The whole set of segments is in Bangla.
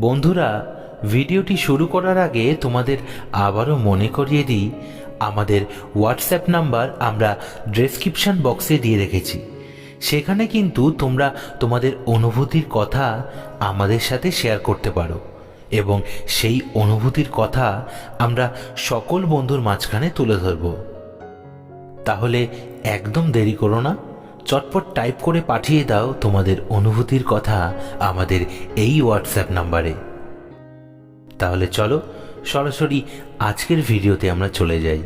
বন্ধুরা, ভিডিওটি শুরু করার আগে তোমাদের আবারও মনে করিয়ে দিই, আমাদের হোয়াটসঅ্যাপ নাম্বার আমরা ডেসক্রিপশন বক্সে দিয়ে রেখেছি। সেখানে কিন্তু তোমরা তোমাদের অনুভূতির কথা আমাদের সাথে শেয়ার করতে পারো এবং সেই অনুভূতির কথা আমরা সকল বন্ধুর মাঝখানে তুলে ধরব। তাহলে একদম দেরি করো না। চটপট টাইপ করে পাঠিয়ে দাও তোমাদের অনুভূতির কথা আমাদের এই হোয়াটসঅ্যাপ নাম্বারে। তাহলে চলো, সরাসরি আজকের ভিডিওতে আমরা চলে যাই।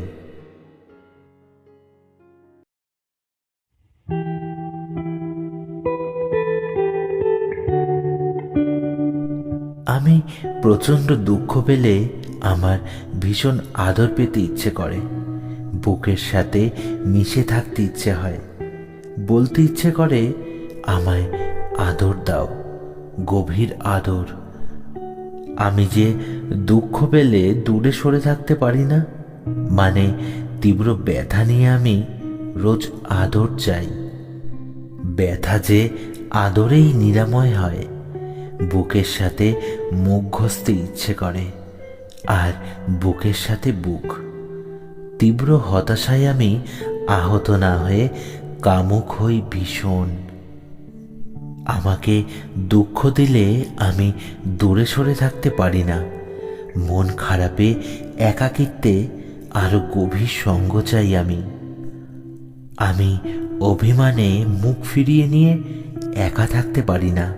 আমি প্রচণ্ড দুঃখ পেলে আমার ভীষণ আদর পেতে ইচ্ছে করে। বুকের সাথে মিশে থাকতে ইচ্ছে হয়। বলতে ইচ্ছে করে, আমায় আদর দাও, গভীর আদর। আমি যে দুঃখ পেলে দূরে সরে থাকতে পারি না মানে তীব্র ব্যথা নিয়ে আমি রোজ আদর চাই। ব্যথা যে আদরেই নিরাময় হয়, বুকের সাথে মুখ ঘষতে ইচ্ছে করে, আর বুকের সাথে বুক। তীব্র হতাশায় আমি আহত না হয়ে কামুক হই ভীষণ। আমাকে দুঃখ দিলে আমি দূরে সরে থাকতে পারি না। মন খারাপে একাকিত্বে আরও গভীর সঙ্গ চাই আমি। আমি অভিমানে মুখ ফিরিয়ে নিয়ে একা থাকতে পারি না।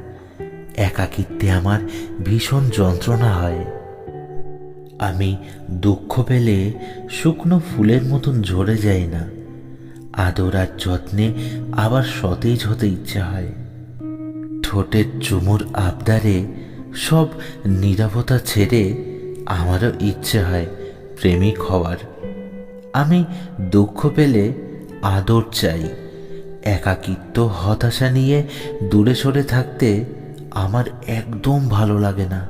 একাকিত্বে আমার ভীষণ যন্ত্রণা হয়। আমি দুঃখ পেলে শুকনো ফুলের মতন ঝরে যাই না। আদর আর যত্নে আবার সতেজ হতে ইচ্ছে হয়। ঠোঁটের চুমুর আবদারে সব নীরবতা ছেড়ে আমারও ইচ্ছে হয় প্রেমিক হওয়ার। আমি দুঃখ পেলে আদর চাই, একাকিত্ব, হতাশা নিয়ে দূরে সরে থাকতে আমার একদম ভালো লাগে না।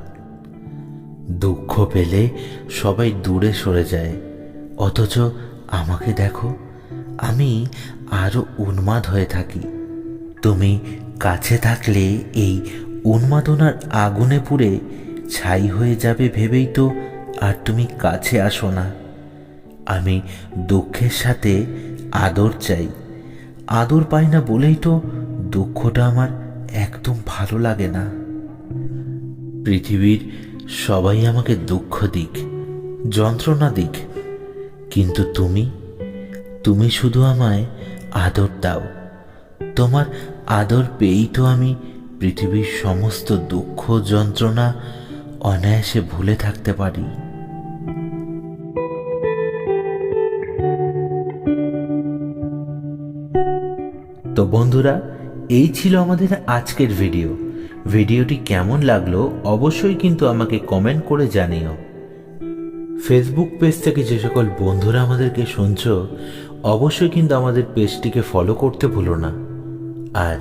দুঃখ পেলে সবাই দূরে সরে যায়, অথচ আমাকে দেখো আমি আরও উন্মাদ হয়ে থাকি। তুমি কাছে থাকলে এই উন্মাদনার আগুনে পুড়ে ছাই হয়ে যাবে ভেবেই তো আর তুমি কাছে আসো না। আমি দুঃখের সাথে আদর চাই। আদর পাই না বলেই তো দুঃখটা আমার একদম ভালো লাগে না। পৃথিবীর সবাই আমাকে দুঃখ দিক, যন্ত্রণা দিক, কিন্তু তুমি তুমি শুধু আমায় আদর দাও। তোমার আদর পেয়েই তো আমি পৃথিবীর সমস্ত দুঃখ, যন্ত্রণা অনায়াসে ভুলে থাকতে পারি। তো বন্ধুরা, এই ছিল আমাদের আজকের ভিডিও। ভিডিওটি কেমন লাগল অবশ্যই কিন্তু আমাকে কমেন্ট করে জানিও। ফেসবুক পেজ থেকে যে সকল বন্ধুরা আমাদেরকে শুনছো অবশ্যই কিন্তু আমাদের পেজটিকে ফলো করতে ভুলো না। আর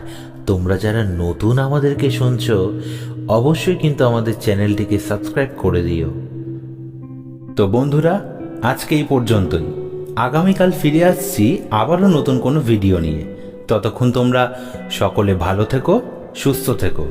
তোমরা যারা নতুন আমাদেরকে শুনছো, অবশ্যই কিন্তু আমাদের চ্যানেলটিকে সাবস্ক্রাইব করে দিও। তো বন্ধুরা, আজকে এই পর্যন্তই। আগামীকাল ফিরে আসছি আবারও নতুন কোনো ভিডিও নিয়ে। ততক্ষণ তোমরা সকলে ভালো থেকো, সুস্থ থেকো।